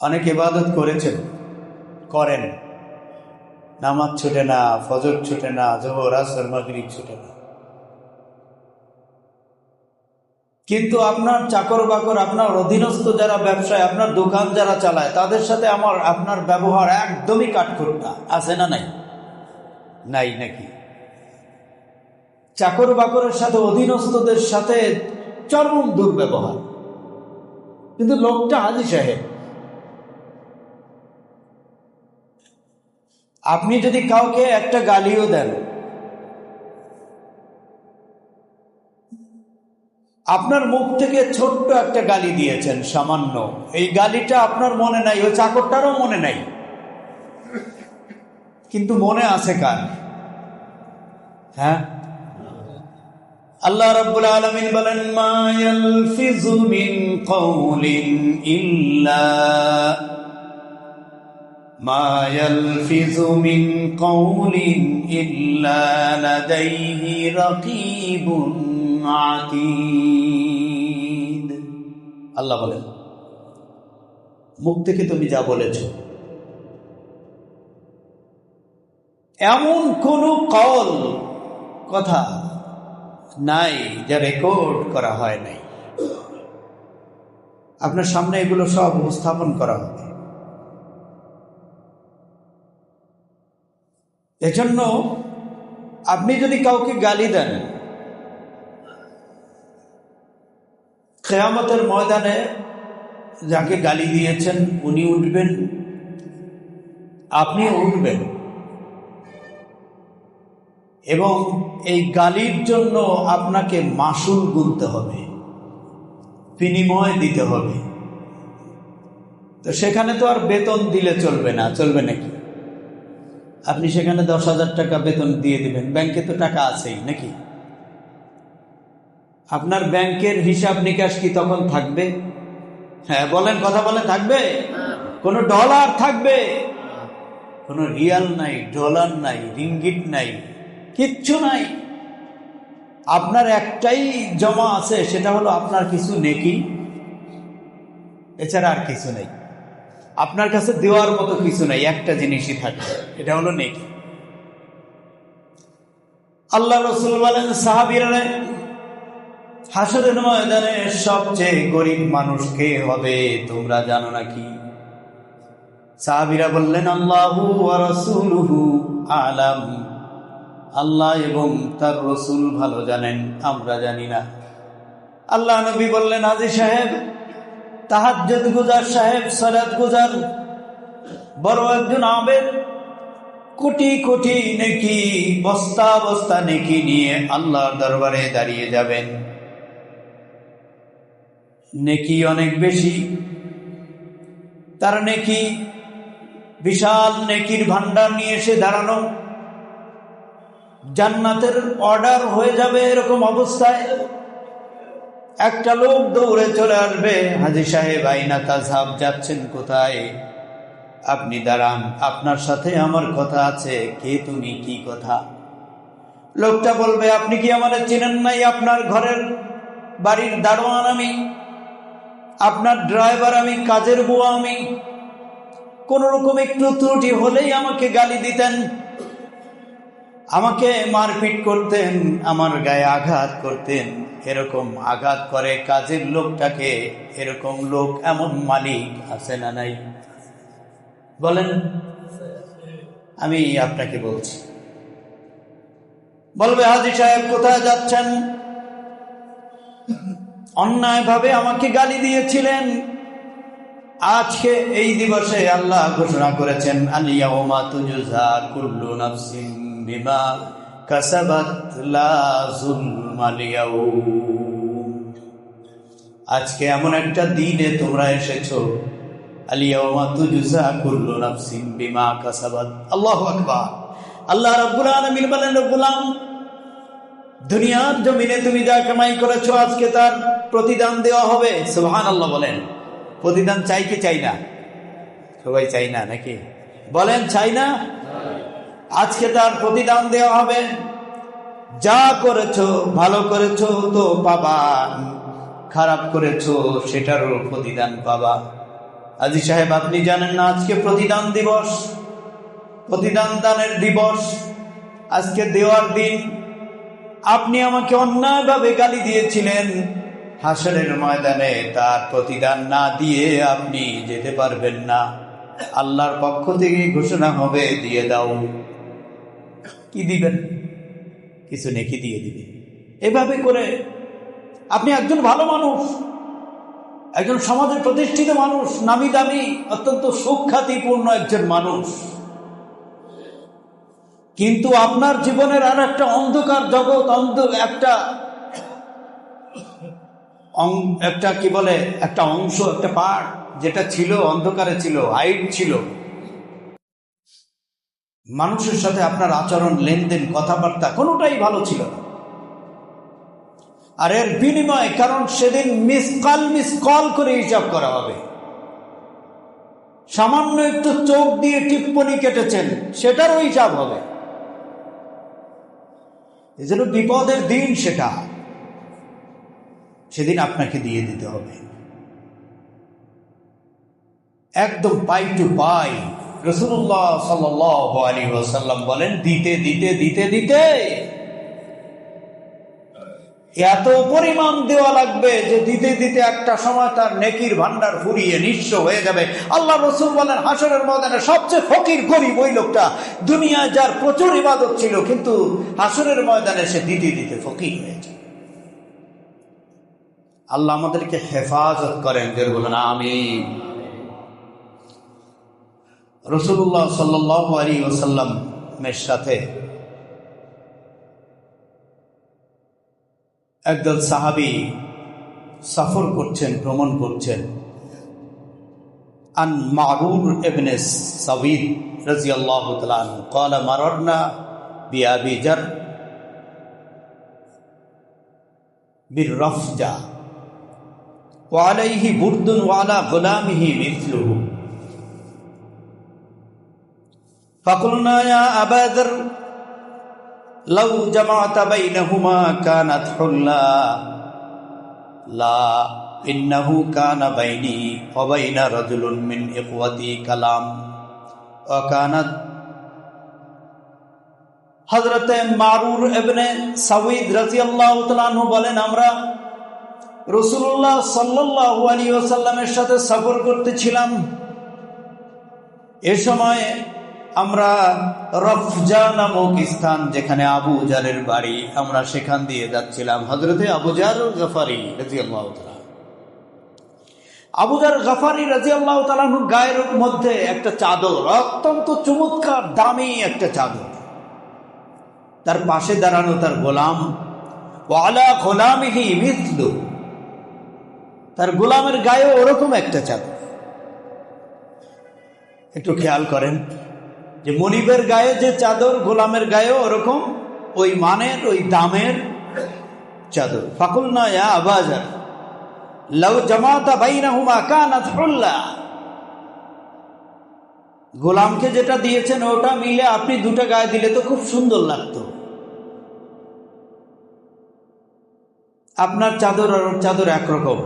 অনেক ইবাদত করেছেন, করেন। নামাজ ছুটে না, ফজর ছুটে না, জোহর, আসর, মাগরিব ছুটে না। কিন্তু আপনার চাকর বাকর, আপনার অধীনস্থ যারা ব্যবসায়, আপনার দোকান যারা চালায়, তাদের সাথে আমার, আপনার ব্যবহার একদমই কাঠখোট্টা। আছে না নাই? নাই নাকি? চাকর বাকরের সাথে, অধীনস্থদের সাথে চরম দুর্ব্যবহার। কিন্তু লোকটা হাজি সাহেব আপনি যদি কাউকে একটা গালিও দেন, আপনার মুখ থেকে ছোট্ট একটা গালি দিয়েছেন, সামান্য। এই গালিটা আপনার মনে নাই, ওই চাকরটারও মনে নাই। কিন্তু মনে আছে কার? হ্যাঁ? আল্লাহ রাব্বুল আলামিন বলেন, মা ইয়ালফিজু মিন কওলিন ইল্লা আল্লাহ বলেন, মুখ থেকে তুমি যা বলেছ, এমন কোন কল, কথা নাই যা রেকর্ড করা হয় নাই। আপনার সামনে এগুলো সব উপস্থাপন করা হবে এজন্য আপনি যদি কাউকে গালি দেন খেয়ামতের ময়দানে যাকে গালি দিয়েছেন, উনি উঠবেন। আপনি উঠবেন। এবং এই গালির জন্য আপনাকে মাসুল গুনতে হবে, বিনিময় দিতে হবে। তো সেখানে তো আর বেতন দিলে চলবে না, চলবে নাকি? আপনি সেখানে দশ হাজার টাকা বেতন দিয়ে দিবেন। ব্যাংকে তো টাকা আছেই, নাকি? আপনার ব্যাংকের হিসাব নিকাশ কি তখন থাকবে? হ্যাঁ বলেন, কথা বলে থাকবে? কোনো ডলার থাকবে? কোনো রিয়াল নাই, ডলার নাই রিঙ্গিট নাই, কিচ্ছু নাই। আপনার একটাই জমা আছে, সেটা হলো আপনার কিছু নেকি। এছাড়া আর কিছু নেই। আপনার কাছে দেওয়ার মতো কিছু নাই, একটা জিনিসই থাকে এটা হলো নেকি। আল্লাহ রসুল বলেন সাহাবিরা হাসরের ময়দানে সবচেয়ে গরিব মানুষ কে হবে, তোমরা জানো নাকি? সাহাবিরা বললেন, আল্লাহু আলাম। আল্লাহ এবং তার রসুল ভালো জানেন, আমরা জানি না। আল্লাহ নবী বললেন আজি সাহেব তাহাজ্জুদ গুজার সাহেব সরাত গুজার বড় একজন আবেদ, কোটি কোটি নেকি, বস্তা বস্তা নেকি নিয়ে আল্লাহর দরবারে দাঁড়িয়ে যাবেন। নেকি অনেক বেশি। তার নেকি বিশাল নেকির ভান্ডার নিয়ে এসে দাঁড়ানো। জান্নাতের অর্ডার হয়ে যাবে এরকম অবস্থায়। একটা লোক দৌড়ে চলে আসবে। হাজি সাহেব, আইনা তাজহাব যাচ্ছেন কোথায়? আপনি দাঁড়ান, আপনার সাথে আমার কথা আছে। কে তুমি, কি কথা? লোকটা বলবে, আপনি কি আমার চেনেন নাই? আপনার ঘরের বাড়ির দারোয়ান আমি, আপনার ড্রাইভার আমি, কাজের বুয়া আমি। কোন রকম একটু ত্রুটি হলেই আমাকে গালি দিতেন। আমাকে মারপিট করতেন, আমার গায়ে আঘাত করতেন। এরকম আঘাত করে কাজের লোকটাকে, এরকম লোক এমন মালিক আছে না নাই? বলেন, আমি আপনাকে বলছি। বলবে, হাজি সাহেব, কোথায় যাচ্ছেন? অন্যায়ভাবে আমাকে গালি দিয়েছিলেন। আজকে এই দিবসে আল্লাহ ঘোষণা করেছেন আলিয়া তুজুজা কুল্লু নাফসিন। বিমা কাসাবাত লা যুলমা আজকে এমন একটা দিনে তোমরা এসেছ। আলিয়া ওমা তুজুজা কুল্লু নাফসিন বিমা কাসাবাত। আল্লাহু আকবার। আল্লাহ রাব্বুল আলামিন বলেন গোলাম, দুনিয়ার জমিনে তুমি যা কামাই করেছ আজকে তার প্রতিদান দেওয়া হবে। সুহান আল্লাহ বলেন। প্রতিদান চাই কি চাই না? সবাই চাই না নাকি? বলেন, চাই না? আজকে তার প্রতিদান দেওয়া হবে। যা করেছ, ভালো করেছ, তো পাবা। খারাপ করেছ, সেটারও প্রতিদান পাবা। আজি সাহেব, আপনি জানেন না আজকে প্রতিদান দিবস? প্রতিদান দানের দিবস। আজকে দেওয়ার দিন। আপনি আমাকে অন্যায়ভাবে গালি দিয়েছিলেন। হাসরের ময়দানে তার প্রতিদান না দিয়ে আপনি যেতে পারবেন না। আল্লাহর পক্ষ থেকে ঘোষণা হবে, দিয়ে দাও। কি দিবেন? কিছু নেকি দিয়ে দিবে। এভাবে করে আপনি একজন ভালো মানুষ, একজন সমাজে প্রতিষ্ঠিত মানুষ, নামি দামি, অত্যন্ত সুখ্যাতিপূর্ণ একজন মানুষ। কিন্তু আপনার জীবনের আর একটা অন্ধকার জগৎ, অন্ধ একটা একটা কি বলে, একটা অংশ, একটা পার্ট যেটা ছিল, অন্ধকারে ছিল, হাইট ছিল। মানুষের সাথে আপনার আচরণ, লেনদেন, কথাবার্তা কোনোটাই ভালো ছিল না। আর এর বিনিময়ে, কারণ সেদিন মিস কল মিস কল করে হিসাব করা হবে। সামান্য একটু চোখ দিয়ে টিপ্পনি কেটেছেন, সেটারও হিসাব হবে। এজন্য বিপদের দিন সেটা। সেদিন আপনাকে দিয়ে দিতে হবে। একদম পাই টু পাই। রসুল্লাহ সাল আলী ওসাল্লাম বলেন, দিতে দিতে দিতে দিতে এত পরিমাণ দেওয়া লাগবে যে দিতে দিতে একটা সময় তার নেকির ভান্ডার ফুরিয়ে নিঃস্ব হয়ে যাবে। আল্লাহ রসুল বলেন হাসরের ময়দানে সবচেয়ে ফকির, গরিব ওই লোকটা। দুনিয়ায় যার প্রচুর ইবাদত ছিল, কিন্তু হাসরের ময়দানে সে দিতে দিতে ফকির হয়েছে আল্লাহ আমাদেরকে হেফাজত করেন যে বলেন আমি রসুল্লাহ সাল্লাহ আলী ওসাল্লামের সাথে একদল সাহাবি সফর করছেন, ভ্রমণ করছেন। আন মারুর এবনে সাবিদ রাজি আল্লাহ তালান কলা মারনা বিআবি জর বীর রফজা ওয়ালাইহি বুর্দুন ওয়ালা গোলামিহি মিথলুহু। فقلنا يا أبا ذر لو جمعت بينهما كانت حلا لا إنه كان بيني وبين رجل من إخوتي كلام وكانت হজরতে মারুর এবনে সাউদ রাজিয়াল্লাহ তালু বলেন আমরা রসুল্লাহ সাল্লাহ আলী ওসাল্লামের সাথে সফর করতেছিলাম এ সময় আমরা রফজা নামক স্থান যেখানে আবু জারের বাড়ি, আমরা সেখান দিয়ে যাচ্ছিলাম। হজরতে আবু জার গফারি রাজি আল্লাহ আবুজার গফারি রাজি আল্লাহ গায়ের মধ্যে একটা চাদর, অত্যন্ত চমৎকার, দামি একটা চাদর। তার পাশে দাঁড়ানো তার গোলাম ওয়ালা গোলামিহি মিথলু তার গোলামের গায়ে ওরকম একটা চাদর। একটু খেয়াল করেন যে মনিবের গায়ে যে চাদর, গোলামের গায়ে ওরকম ওই মানের, ওই দামের চাদর। ফাকুল নয় আবাজার লাউ জামাতা বাইনা হুমা কানা গোলামকে যেটা দিয়েছেন ওটা মিলে আপনি দুটো গায়ে দিলে তো খুব সুন্দর লাগতো। আপনার চাদর আর চাদর একরকম।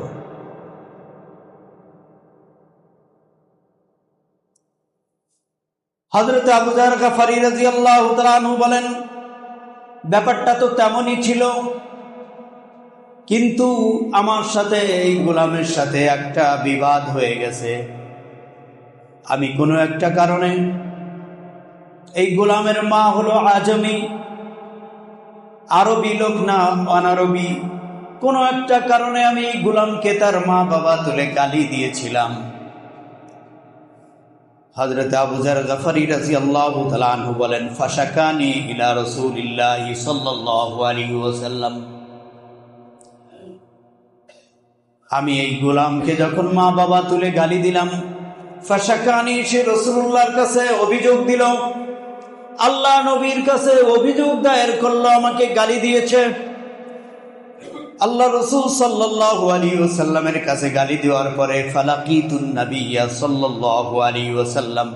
হজরত আবুজার গাফারি রাজি আল্লাহ বলেন, ব্যাপারটা তো তেমনই ছিল, কিন্তু আমার সাথে এই গোলামের সাথে একটা বিবাদ হয়ে গেছে। আমি কোনো একটা কারণে এই গোলামের মা হলো আজমি, আরবি লোক না অনারবি, কোনো একটা কারণে আমি গোলামকে তার মা বাবা তুলে গালি দিয়েছিলাম। বলেন আমি এই গোলামকে যখন মা বাবা তুলে গালি দিলাম, ফাশাকানি সে রসুল্লাহর কাছে অভিযোগ দিল, আল্লাহ নবীর কাছে অভিযোগ দায়ের করল, আমাকে গালি দিয়েছে। আল্লাহ রসুল সাল্লাহু আলী ওসাল্লামের কাছে গালি দেওয়ার পরে ফালাকিতুন নবিয়া সাল্লাহু আলী ওসাল্লাম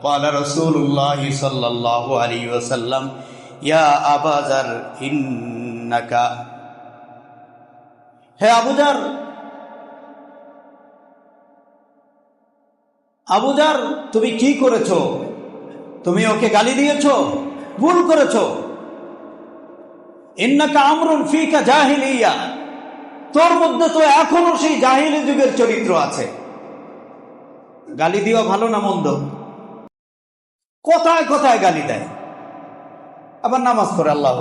قال رسول الله صلى الله عليه وسلم يا أبا ذر إنك হে আবুজার আবুজার তুমি কি করেছো তুমি ওকে গালি দিয়েছ ভুল করেছ ইন্নাকা আমরুন ফিকা জাহিলিয়া। তোর মধ্যে তো এখনও সেই জাহিলি যুগের চরিত্র আছে। গালি দেওয়া ভালো না মন্দ? কোথায় কোথায় গালি দেয়? আবার নামাজ পড়ে, আল্লাহ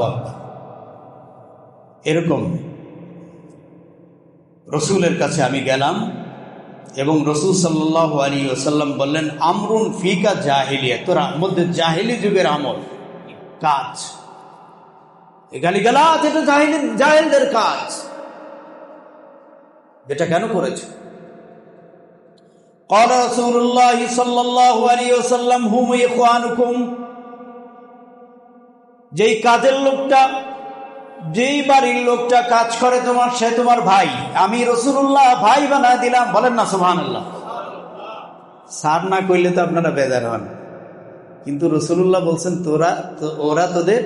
এরকম। রসুলের কাছে আমি গেলাম এবং রসুল সাল্লাহ আলী ওসাল্লাম বললেন, আমরুন ফিকা জাহিলিয়া। তোর মধ্যে জাহিলি যুগের আমল, কাজ। এ গালিগালাজ এটা জাহিলি জাহেলদের কাজ এটা কেন করেছে قال رسول الله صلى الله عليه وسلم هم إخوانكم যেই কাজের লোকটা যেই বাড়ির লোকটা কাজ করে তোমার সে তোমার ভাই আমি রসুল্লাহ ভাই বানা দিলাম বলেন না সুহান আল্লাহ সার না করলে তো আপনারা বেজার হন কিন্তু রসুল্লাহ বলছেন তোরা তো ওরা তোদের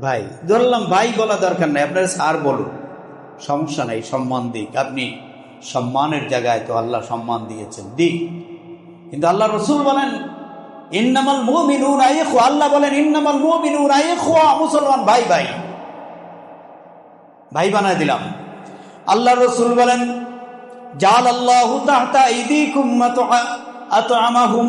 ভাই, ধরলাম ভাই বলা দরকার নাই, আপনারা সার বলুন সমস্যা নাই, সম্মান দিক। আপনি সম্মানের জায়গায় তো আল্লাহ সম্মান দিয়েছেন দিক কিন্তু আল্লাহ রসুল বলেন, ইন্নামাল মুমিনুন আইখু আল্লাহ বলেন, ইন্নামাল মুমিনুন আইখু মুসলমান, ভাই ভাই। ভাই বানায় দিলাম। আল্লাহ রসুল বলেন জাল আল্লাহ তাহতা ইদিকুম আতআমাহুম।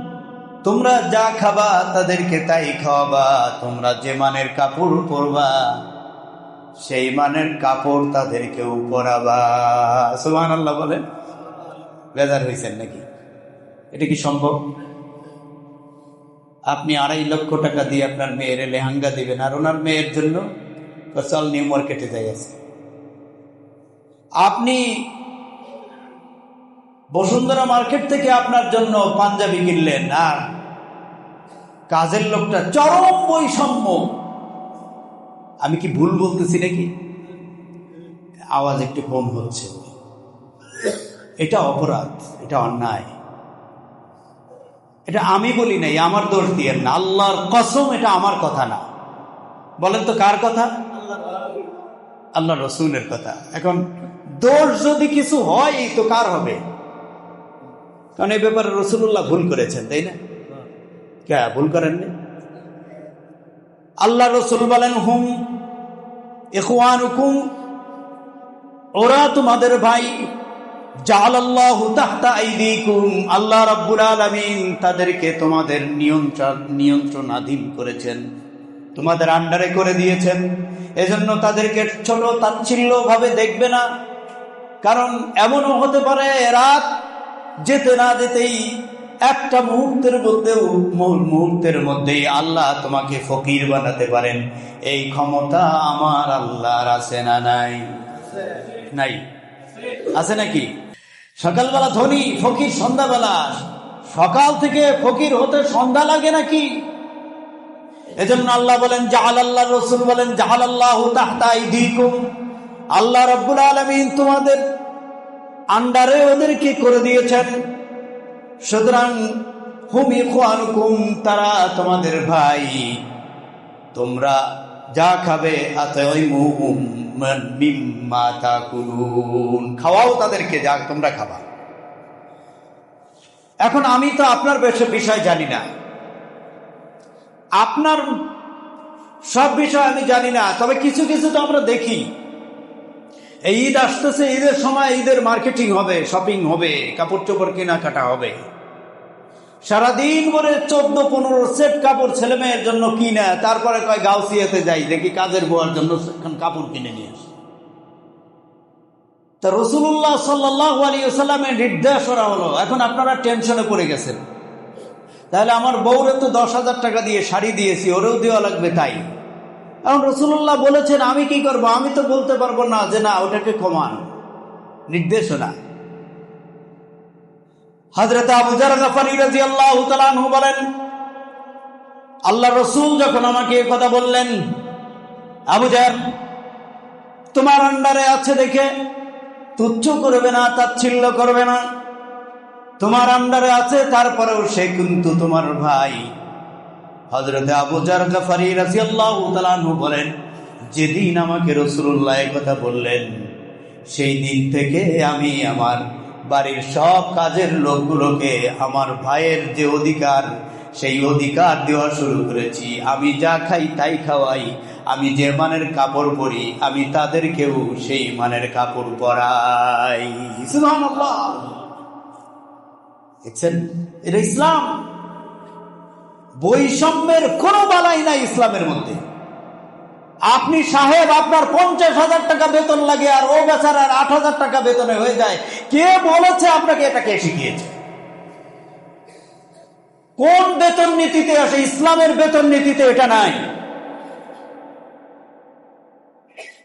তোমরা যা খাবা তাদেরকে তাই খাওয়াবা, তোমরা যে মানের কাপড় পরবা, সেই মানের কাপড় তাদেরকেও পরাবা। সুহান আল্লাহ বলেন। বেজার হয়েছেন নাকি? এটা কি সম্ভব? আপনি আড়াই লক্ষ টাকা দিয়ে আপনার মেয়ের লেহাঙ্গা দিবেন আর ওনার মেয়ের জন্য চল নিউ মার্কেটে যাই আছে আপনি বসুন্ধরা মার্কেট থেকে আপনার জন্য পাঞ্জাবি কিনলেন, আর কাজের লোকটা চরম বৈষম্য। আমি কি ভুল বলতেছি নাকি? আওয়াজ একটু কম হচ্ছে। এটা অপরাধ, এটা অন্যায়। এটা আমি বলি নাই, আমার দোষ দিয়ে না। আল্লাহর কসম, এটা আমার কথা না। বলেন তো কার কথা? আল্লাহ রসুলের কথা। এখন দোষ যদি কিছু হয়, তো কার হবে? কারণ এই ব্যাপারে রসুল্লাহ ভুল করেছেন, তাই না? কে, ভুল করেননি? আল্লাহ রসুল বলেন, হুম এখওয়ান হুকুম ওরা তোমাদের ভাই তাদেরকে তোমাদের নিয়ন্ত্রণ, নিয়ন্ত্রণাধীন করেছেন, তোমাদের আন্ডারে করে দিয়েছেন। এজন্য তাদেরকে দেখবে না, কারণ এমনও হতে পারে রাত যেতে না যেতেই একটা মুহূর্তের মধ্যেও মুহূর্তের মধ্যেই আল্লাহ তোমাকে ফকির বানাতে পারেন। এই ক্ষমতা আমার আল্লাহর আছে না নাই? নাই। আছে নাকি? সকালবেলা ধনী, ফকির সন্ধ্যাবেলা। সকাল থেকে ফকির হতে সন্ধ্যা লাগে নাকি? এজন্য আল্লাহ বলেন, জাহাল আল্লাহ রসুল বলেন, জাহাল আল্লাহ আল্লাহ রব্বুল আলমিন তোমাদের আন্ডারে ওদেরকে করে দিয়েছেন। সুতরাং, হুমি খুয়ানুকুম তারা তোমাদের ভাই। তোমরা যা খাবে খাওয়াও তাদেরকে যা তোমরা খাবা। এখন আমি তো আপনার বিষয় জানি না। আপনার সব বিষয় আমি জানি না, তবে কিছু কিছু তো আমরা দেখি। এই ঈদ আসতেছে, ঈদের সময় ঈদের মার্কেটিং হবে শপিং হবে, কাপড় চোপড় কেনাকাটা হবে। সারাদিন করে চোদ্দ, পনেরো সেট কাপড় ছেলে মেয়ের জন্য কিনে, তারপরে কয় গাউসিয়াতে যাই, দেখি কাজের বোয়ার জন্য কাপড় কিনে নিয়ে আসে। তা রসুল্লাহ সাল্লাহ আলী নির্দেশ করা হলো, এখন আপনারা টেনশনে পড়ে গেছেন। তাহলে আমার বউরে তো দশ হাজার টাকা দিয়ে শাড়ি দিয়েছি, ওরেও দেওয়া লাগবে তাই। এখন রসুল্লাহ বলেছেন, আমি কি করব? আমি তো বলতে পারব না যে না, ওটাকে কমান নির্দেশনা। হজরত আবুজার আনহু বলেন আল্লাহ রসুল যখন আমাকে কথা বললেন, আবু জার তোমার আন্ডারে আছে দেখে তুচ্ছ করবে না, তাচ্ছিল্য করবে না। তোমার আন্ডারে আছে, তারপরেও সে কিন্তু তোমার ভাই। হজরত আবু জার গাফারি রাদিয়াল্লাহু তাআলা বলেন, যেদিন আমাকে রসুল্লাহ কথা বললেন, সেই দিন থেকে আমি আমার বাড়ির সব কাজের লোকগুলোকে, আমার ভাইয়ের যে অধিকার, সেই অধিকার দেওয়া শুরু করেছি। আমি যা খাই তাই খাওয়াই। আমি যে মানের কাপড় পরি, আমি তাদেরকেও সেই মানের কাপড় পরাই। সুবহানাল্লাহ। দেখছেন? এটা ইসলাম। বৈষম্যের কোনো বালাই নাই ইসলামের মধ্যে। আপনি সাহেব, আপনার পঞ্চাশ হাজার টাকা বেতন লাগে আর ও বেচারার আট হাজার টাকা বেতনে হয়ে যায়। কে বলেছে আপনাকে এটা কে শিখিয়েছে? কোন বেতন নীতিতে আসে? ইসলামের বেতন নীতিতে এটা নাই।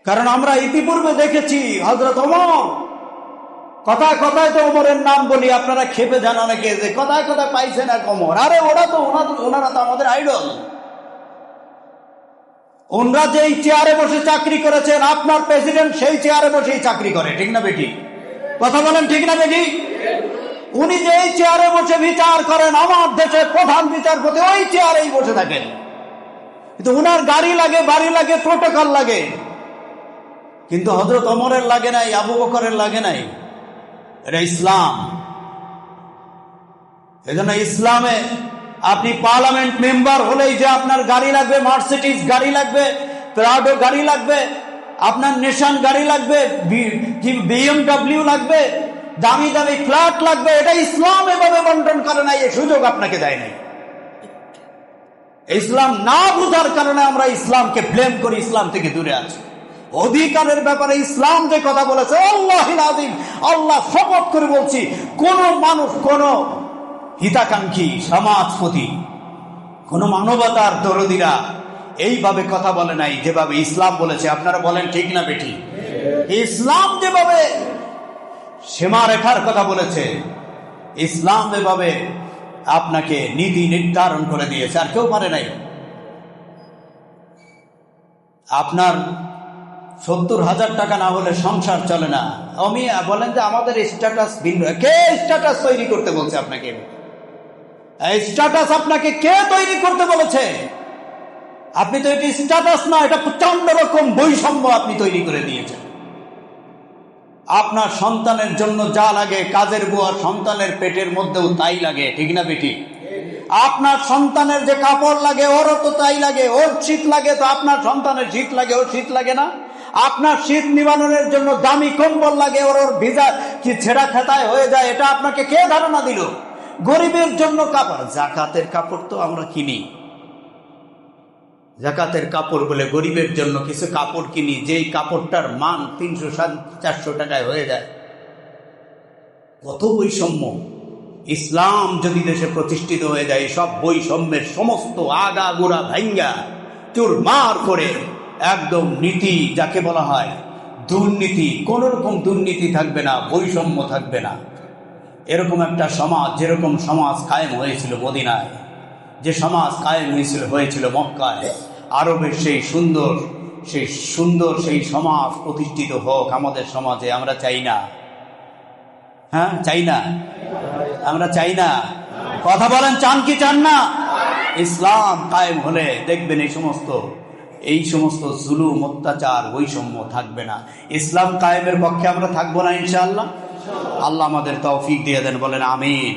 কারণ আমরা ইতিপূর্বে দেখেছি হজরত অমর কথায় কথায় তো ওমরের নাম বলি, আপনারা খেপে যান অনেকে যে কথায় কথায় পাইছে না কমর আরে, ওরা তো ওনারা তো আমাদের আইডল ওনরা যেই চেয়ারে বসে চাকরি করেছেন, আপনার প্রেসিডেন্ট সেই চেয়ারে বসেই চাকরি করে, ঠিক না বেটি? কথা বলেন ঠিক না বেটি? উনি যেই চেয়ারে বসে বিচার করেন, আমার দেশের প্রধান বিচারপতি ওই চেয়ারেই বসে থাকেন। কিন্তু উনার গাড়ি লাগে, বাড়ি লাগে প্রোটোকল লাগে। কিন্তু হজরত অমরের লাগে নাই, আবু বকরের লাগে নাই। এটা ইসলাম। এজন্য ইসলামে আপনি পার্লামেন্ট মেম্বার হলেই যে আপনার গাড়ি লাগবে, মার্সিডিজ গাড়ি লাগবে, প্রাডো গাড়ি লাগবে, আপনার নেশান গাড়ি লাগবে বিএমডাব্লিউ লাগবে, দামি দামি ফ্ল্যাট লাগবে, এটা ইসলাম এভাবে বন্টন করে নাই এই সুযোগ আপনাকে দেয় নাই। ইসলাম না বুঝার কারণে আমরা ইসলামকে ব্লেম করি, ইসলাম থেকে দূরে আছি। অধিকারের ব্যাপারে ইসলাম যে কথা বলেছে আল্লাহ আল্লাহ শপথ করে বলছি, কোন মানুষ, কোন হিতাকাঙ্ক্ষী, সমাজপতি, কোন মানবতার দরদিরা এইভাবে কথা বলে নাই, যেভাবে ইসলাম বলেছে। আপনারা বলেন, ঠিক না বেটি ইসলাম যেভাবে সীমা রেখার কথা বলেছে, ইসলাম এভাবে আপনাকে নীতি নির্ধারণ করে দিয়েছে, আর কেউ পারে নাই। আপনার সত্তর হাজার টাকা না হলে সংসার চলে না। আমি বলেন যে আমাদের স্ট্যাটাস ভিন্ন। কে স্ট্যাটাস তৈরি করতে বলছে আপনাকে? স্ট্যাটাস আপনাকে কে তৈরি করতে বলেছে? আপনি তো এটি স্ট্যাটাস না, এটা প্রচণ্ড রকম বৈষম্য আপনি তৈরি করে দিয়েছেন। আপনার সন্তানের জন্য যা লাগে, কাজের বুয়া সন্তানের পেটের মধ্যেও তাই লাগে, ঠিক না বেটি? আপনার সন্তানের যে কাপড় লাগে, ওরও তো তাই লাগে, ওর শীত লাগে, তো আপনার সন্তানের শীত লাগে, ওর শীত লাগে না? আপনার শীত নিবারণের জন্য দামি কম্বল লাগে, ওর ওর ভিজা কি ছেঁড়া খেতায় হয়ে যায়, এটা আপনাকে কে ধারণা দিল? গরিবের জন্য কাপড়, জাকাতের কাপড় তো আমরা কিনি। জাকাতের কাপড় বলে গরিবের জন্য কিছু কাপড় কিনি, যেই কাপড়টার মান তিনশো চারশো টাকায় হয়ে যায়। কত বৈষম্য। ইসলাম যদি দেশে প্রতিষ্ঠিত হয়ে যায়, সব বৈষম্যের সমস্ত আগা গোড়া চুর মার করে একদম নীতি যাকে বলা হয় দুর্নীতি, কোন রকম দুর্নীতি থাকবে না, বৈষম্য থাকবে না। এরকম একটা সমাজ, যেরকম সমাজ কায়েম হয়েছিল মদিনায়, যে সমাজ কায়েম হয়েছিল হয়েছিল মক্কায় আরবের সেই সুন্দর সেই সুন্দর সেই সমাজ প্রতিষ্ঠিত হোক আমাদের সমাজে, আমরা চাই না। হ্যাঁ চাই না? আমরা চাই না? কথা বলেন, চান কি চান না? ইসলাম কায়েম হলে দেখবেন এই সমস্ত এই সমস্ত জুলুম, অত্যাচার, বৈষম্য থাকবে না। ইসলাম কায়েমের পক্ষে আমরা থাকব না, ইনশাআল্লাহ। আল্লাহ আমাদের তৌফিক দিয়ে দেন, বলেন আমিন।